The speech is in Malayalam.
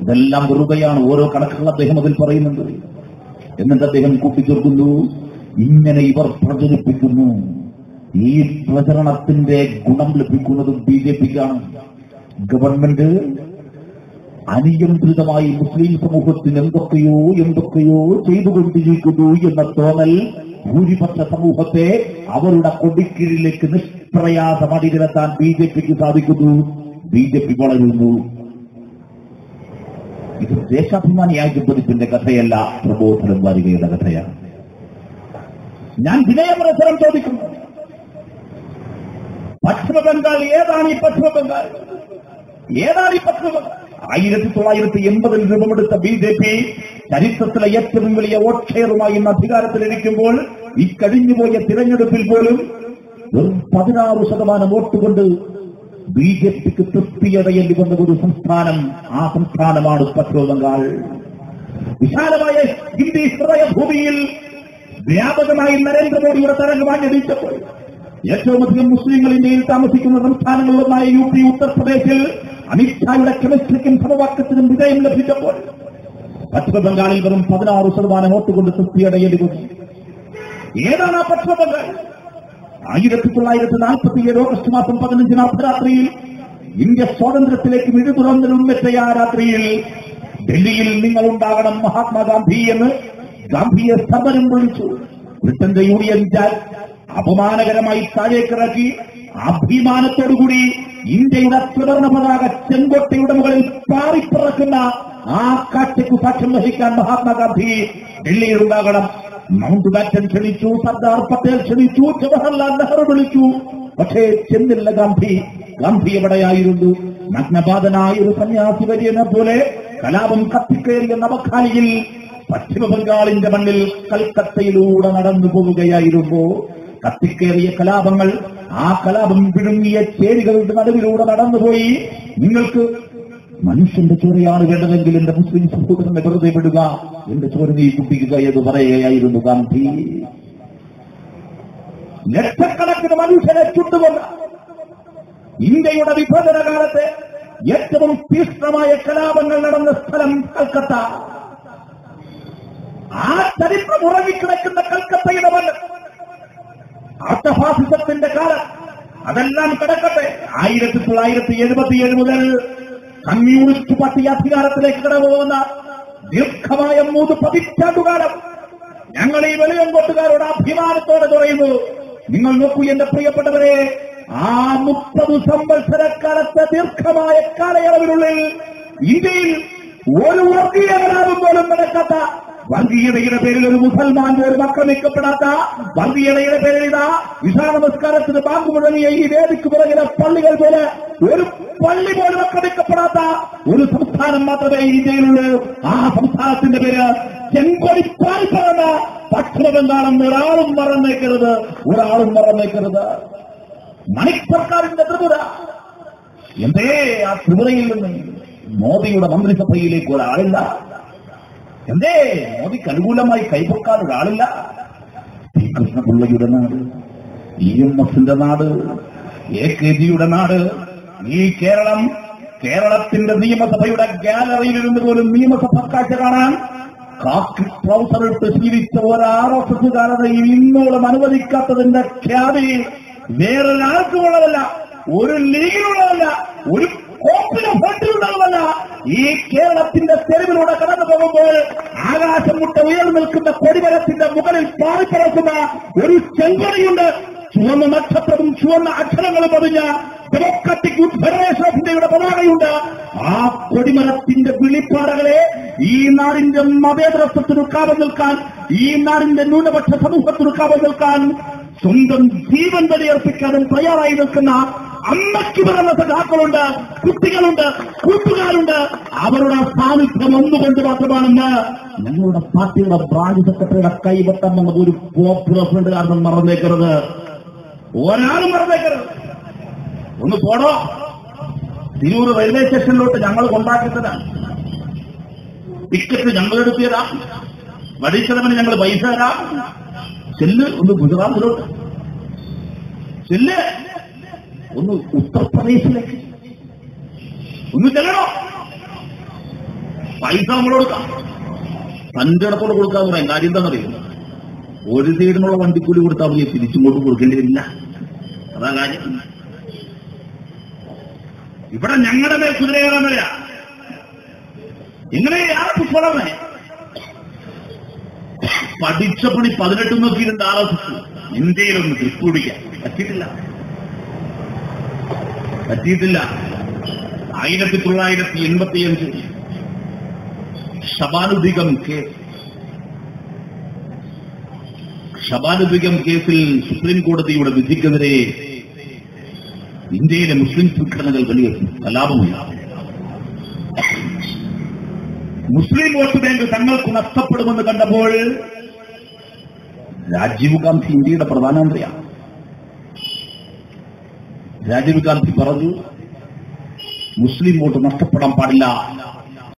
ഇതെല്ലാം വെറുതെയാണ് ഓരോ കണക്കുകൾ അദ്ദേഹം അതിൽ പറയുന്നുണ്ട്. എന്നിട്ട് അദ്ദേഹം കൂട്ടിച്ചേർക്കുന്നു. ഇങ്ങനെ ഇവർ പ്രചരിപ്പിക്കുന്നു. ഈ പ്രചരണത്തിന്റെ ഗുണം ലഭിക്കുന്നത് ബി ജെ പിക്കാണ്. ഗവൺമെന്റ് അനിയന്ത്രിതമായി മുസ്ലിം സമൂഹത്തിന് എന്തൊക്കെയോ എന്തൊക്കെയോ ചെയ്തുകൊണ്ടിരിക്കുന്നു എന്ന തോന്നൽ ഭൂരിപക്ഷ സമൂഹത്തെ അവരുടെ കൊടിക്കീഴിലേക്ക് നിഷ്പ്രയാസം നിരത്താൻ ബി ജെ പിക്ക് സാധിക്കുന്നു. ബി ജെ പി വളരുന്നു. ഇത് ദേശാഭിമാനി ആയിരപ്പതിപ്പിന്റെ കഥയല്ല പ്രബോധനം വാരികയുടെ കഥയാണ്. ഞാൻ വിനയമത്സരം ചോദിക്കും. പശ്ചിമബംഗാൾ ഏതാണ് ഈ പശ്ചിമബംഗാൾ? ഏതാണ് ഈ പശ്ചിമബംഗാൾ? ആയിരത്തി തൊള്ളായിരത്തി എൺപതിൽ രൂപമെടുത്ത ബി ജെ പി ചരിത്രത്തിലെ ഏറ്റവും വലിയ വോട്ട് ഇന്ന് അധികാരത്തിലിരിക്കുമ്പോൾ ഈ കഴിഞ്ഞുപോയ തിരഞ്ഞെടുപ്പിൽ പോലും വെറും പതിനാറ് ശതമാനം വോട്ട് കൊണ്ട് ബി ജെ പിക്ക് തൃപ്തിയടയേണ്ടി വന്ന ഒരു സംസ്ഥാനം ആ സംസ്ഥാനമാണ് പശ്ചിമ ബംഗാൾ. വിശാലമായ ഹിന്ദി ഹൃദയഭൂമിയിൽ വ്യാപകമായി നരേന്ദ്രമോദിയുടെ തരംഗം ഏറ്റവും അധികം മുസ്ലിങ്ങൾ ഇന്ത്യയിൽ താമസിക്കുന്ന സംസ്ഥാനങ്ങളിലൊന്നായ യു പി ഉത്തർപ്രദേശിൽ അമിത്ഷായുടെ കെമിസ്ട്രിക്കും സമവാക്യത്തിനും വിജയം ലഭിച്ചപ്പോൾ പശ്ചിമ ബംഗാളിൽ വെറും പതിനാറ് ശതമാനം വോട്ട് കൊണ്ട് തൃപ്തിയടയേണ്ടി വന്നു. ഏതാണ് ആ പശ്ചിമ ബംഗാൾ? ആയിരത്തി തൊള്ളായിരത്തി നാൽപ്പത്തി ഏഴ് ഓഗസ്റ്റ് മാസം പതിനഞ്ചിന് അർദ്ധരാത്രിയിൽ ഇന്ത്യ സ്വാതന്ത്ര്യത്തിലേക്ക് മിഴി തുറന്നിലുമെറ്റ ആ രാത്രിയിൽ? ഡൽഹിയിൽ നിങ്ങൾ ഉണ്ടാകണം മഹാത്മാഗാന്ധി എന്ന് ഗാന്ധിയെ സമരം വിളിച്ചു. ബ്രിട്ടന്റെ യൂണിയൻ ജാക്ക് അപമാനകരമായി താഴേക്കിറക്കി അഭിമാനത്തോടുകൂടി ഇന്ത്യയുടെ ത്രിവർണ പതാക ചെങ്കോട്ടയുടെ മുകളിൽ പാറിപ്പിറക്കുന്ന ആ കാറ്റയ്ക്ക് സാക്ഷ്യം വഹിക്കാൻ മഹാത്മാഗാന്ധി ഡൽഹിയിൽ ഉണ്ടാകണം. മൗണ്ട് ബാറ്റൻ ക്ഷണിച്ചു സർദാർ പട്ടേൽ ക്ഷണിച്ചു ജവഹർലാൽ നെഹ്റു വിളിച്ചു. പക്ഷേ ചെന്നില്ല ഗാന്ധി. ഗാന്ധി എവിടെയായിരുന്നു? നഗ്നപാതനായ ഒരു സന്യാസി വര്യനെ പോലെ കലാപം കത്തിക്കേറിയ നവഖാലിയിൽ പശ്ചിമ ബംഗാളിന്റെ മണ്ണിൽ കൽക്കത്തയിലൂടെ നടന്നു പോവുകയായിരുന്നു. കത്തിക്കേറിയ കലാപങ്ങൾ ആ കലാപം വിഴുങ്ങിയ ചേരികളുടെ നടുവിലൂടെ നടന്നുപോയി. നിങ്ങൾക്ക് മനുഷ്യന്റെ ചോരയാണ് വേണ്ടതെങ്കിൽ എന്റെ മുസ്ലിം സഹോദരനെ വെറുതെ വിടുക. എന്റെ ചോര നീ കുട്ടിക്കുക എന്ന് പറയുകയായിരുന്നു ഗാന്ധി. ലക്ഷക്കണക്കിന് മനുഷ്യനെ ചുട്ടുകൊണ്ട് ഇന്ത്യയുടെ വിഭജന കാലത്തെ ഏറ്റവും തീഷ്ണമായ കലാപങ്ങൾ നടന്ന സ്ഥലം കൽക്കത്ത ആ ചരിത്രം ഉറങ്ങിക്കിടക്കുന്ന കൽക്കത്തയുടെ മണ്ണ്. അർത്ഥഫാസിസത്തിന്റെ കാലം. അതെല്ലാം കിടക്കട്ടെ. ആയിരത്തി തൊള്ളായിരത്തി എഴുപത്തിയേഴ് മുതൽ കമ്മ്യൂണിസ്റ്റ് പാർട്ടി അധികാരത്തിലേക്ക് കടന്നുപോകുന്ന ദീർഘമായ മൂന്ന് പതിറ്റാണ്ടുകാലം ഞങ്ങൾ ഈ വെളിയങ്കോട്ടുകാരോട് അഭിമാനത്തോടെ പറയുന്നു. നിങ്ങൾ നോക്കൂ എന്റെ പ്രിയപ്പെട്ടവരെ ആ മുപ്പത് സംവത്സരക്കാലത്തെ ദീർഘമായ കാലയളവിനുള്ളിൽ ഇന്ത്യയിൽ ഒരു വർഗീയ പോലും നടക്കാത്ത വർഗീയതയുടെ പേരിൽ ഒരു മുസൽമാൻ പോലും ആക്രമിക്കപ്പെടാത്ത വർഗീയതയുടെ പേരിൽ ഇതാ വിശാല നമസ്കാരത്തിന് ബാങ്ക് മുഴങ്ങിയ ഈ വേദിക്ക് പുറകിലെ പള്ളികൾ പോലെ ഒരു പള്ളി പോലും ആക്രമിക്കപ്പെടാത്ത ഒരു സംസ്ഥാനം മാത്രമേ ഇന്ത്യയിലുള്ളൂ. ആ സംസ്ഥാനത്തിന്റെ പേര് ചെങ്കൊടി പാൽപ്പറന്ന പശ്ചിമ ഒരാളും മറന്നേക്കരുത് ഒരാളും മറന്നേക്കരുത്. മണിക് സർക്കാരിന്റെ ത്രിപുര. എന്തേ ആ ത്രിപുരയിൽ നിന്ന് മോദിയുടെ മന്ത്രിസഭയിലേക്ക് ഒരാളില്ല? എന്തേ മോദിക്ക് അനുകൂലമായി കൈപൊക്കാൻ ഒരാളില്ല? പി കൃഷ്ണപിള്ളയുടെ നാട് ഇ എം എസിന്റെ നാട് എ കെ ജിയുടെ നാട് ഈ കേരളം കേരളത്തിന്റെ നിയമസഭയുടെ ഗാലറിയിലിരുന്ന് പോലും നിയമസഭ കാഴ്ച കാണാൻ കാക്കി ട്രൗസർ ഇട്ട് ശീലിച്ച ഒരു എസ് എസുകാരനെയും ഇന്നോളം അനുവദിക്കാത്തതിന്റെ ഖ്യാതി വേറൊരാൾക്കും ഉള്ളതല്ല ഒരു ലീഗിലുള്ളതല്ല ഒരു കോപ്പിലെ ഈ കേരളത്തിന്റെ തെരുവിലൂടെ കടന്നു പോകുമ്പോൾ ആകാശം മുട്ട ഉയർന്നു നിൽക്കുന്ന കൊടിമരത്തിന്റെ മുകളിൽ പാറിപ്പറക്കുന്ന ഒരു ചെങ്കൊടിയുണ്ട് ചുവന്ന നക്ഷത്രവും ചുവന്ന അക്ഷരങ്ങളും പതിഞ്ഞ ഡെമോക്രാറ്റിക് യൂത്ത് ഫെഡറേഷൻ ഓഫ് ഇന്ത്യയുടെ പതാകയുണ്ട്. ആ കൊടിമരത്തിന്റെ വിളിപ്പാടകളെ ഈ നാടിന്റെ മതേതരത്വത്തിന് കാവൽ നിൽക്കാൻ ഈ നാടിന്റെ ന്യൂനപക്ഷ സമൂഹത്തിന് കാവൽ നിൽക്കാൻ സ്വന്തം ജീവൻ ബലിയർപ്പിക്കാനും തയ്യാറായി നിൽക്കുന്ന അമ്മയ്ക്ക് പറഞ്ഞ സഖാക്കളുണ്ട് കുട്ടികളുണ്ട് കൂട്ടുകാരുണ്ട്. അവരുടെ സാന്നിധ്യം ഒന്നുകൊണ്ട് മാത്രമാണെന്ന് ഞങ്ങളുടെ പാർട്ടിയുടെ ബ്രാഞ്ച് സെക്രട്ടറിയുടെ കൈവട്ടം എന്നത് ഒരു പോപ്പുലർ കാരണം മറന്നേക്കരുത്. ഒരാളും മറന്നേക്കരുത്. ഒന്ന് പോടോ. തിരൂർ റെയിൽവേ സ്റ്റേഷനിലോട്ട് ഞങ്ങൾ കൊണ്ടാക്കിയതാണ്. ടിക്കറ്റ് ഞങ്ങൾ എടുത്തിയതാ. വടിച്ചതവന് ഞങ്ങൾ പൈസ തരാം ചെല്ല് ഒന്ന് ഗുജറാത്തിലോട്ട്. ചെല്ല്. ഒന്ന് ഉത്തർപ്രദേശിലേക്ക്. ഒന്ന് ചെല്ലണോ? പൈസ നമ്മൾ കൊടുക്കാം. തന്റെ ഇടത്തോടെ കൊടുക്കാന്ന് പറയാം. കാര്യം എന്താണെന്നറിയോ? ഒരു സൈഡിനുള്ള വണ്ടിക്കൂലി കൊടുത്താൽ മതി. തിരിച്ചിങ്ങോട്ട് കൊടുക്കേണ്ടി വരില്ല. അതാ കാര്യം. ഇവിടെ ഞങ്ങളുടെ മേൽ കുതിരയേറാൻ വരിക. ഇങ്ങനെ ആ പുഷ്പളമേ പഠിച്ച പണി പതിനെട്ട് നോക്കിയിട്ടുണ്ട് ആലോചിച്ചു. ഇന്ത്യയിലൊന്ന് തൃപ്പൂടിക്കാൻ പിടിക്കാൻ. പറ്റിയിട്ടില്ല. പറ്റിയിട്ടില്ല. ആയിരത്തി തൊള്ളായിരത്തി എൺപത്തിയഞ്ച്. ശബാനുദികം കേസ് ശബാനുദികം കേസിൽ സുപ്രീം കോടതിയുടെ വിധിക്കെതിരെ ഇന്ത്യയിലെ മുസ്ലിം സംഘടനകൾ വലിയ കലാപമുണ്ടാകും മുസ്ലിം വോട്ട് ബാങ്ക് തങ്ങൾക്ക് നഷ്ടപ്പെടുമെന്ന് കണ്ടപ്പോൾ രാജീവ് ഗാന്ധി ഇന്ത്യയുടെ പ്രധാനമന്ത്രിയാണ്. രാജീവ് ഗാന്ധി പറഞ്ഞു മുസ്ലിം വോട്ട് നഷ്ടപ്പെടാൻ പാടില്ല.